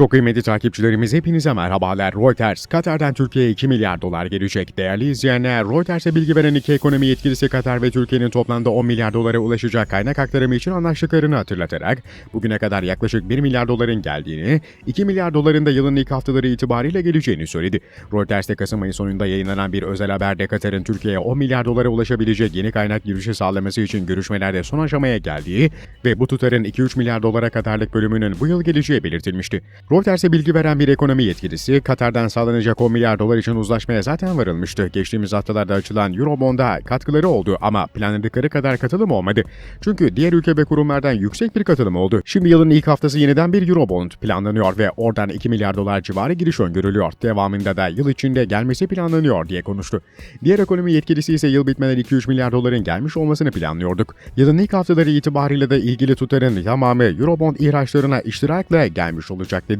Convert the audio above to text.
Çok kıymetli takipçilerimiz hepinize merhabalar. Reuters, Katar'dan Türkiye'ye 2 milyar dolar gelecek. Değerli izleyenler, Reuters'e bilgi veren iki ekonomi yetkilisi Katar ve Türkiye'nin toplamda 10 milyar dolara ulaşacak kaynak aktarımı için anlaştıklarını hatırlatarak, bugüne kadar yaklaşık 1 milyar doların geldiğini, 2 milyar doların da yılın ilk haftaları itibariyle geleceğini söyledi. Reuters'te Kasım ayı sonunda yayınlanan bir özel haberde Katar'ın Türkiye'ye 10 milyar dolara ulaşabilecek yeni kaynak girişi sağlaması için görüşmelerde son aşamaya geldiği ve bu tutarın 2-3 milyar dolara kadarlık bölümünün bu yıl geleceği belirtilmişti. Reuters'e bilgi veren bir ekonomi yetkilisi, Katar'dan sağlanacak 10 milyar dolar için uzlaşmaya zaten varılmıştı. Geçtiğimiz haftalarda açılan Eurobond'a katkıları oldu ama planladıkları kadar katılım olmadı. Çünkü diğer ülke ve kurumlardan yüksek bir katılım oldu. Şimdi yılın ilk haftası yeniden bir Eurobond planlanıyor ve oradan 2 milyar dolar civarı giriş öngörülüyor. Devamında da yıl içinde gelmesi planlanıyor diye konuştu. Diğer ekonomi yetkilisi ise yıl bitmeden 2-3 milyar doların gelmiş olmasını planlıyorduk. Yılın ilk haftaları itibariyle de ilgili tutarın tamamı Eurobond ihraçlarına iştirakla gelmiş olacak dedi.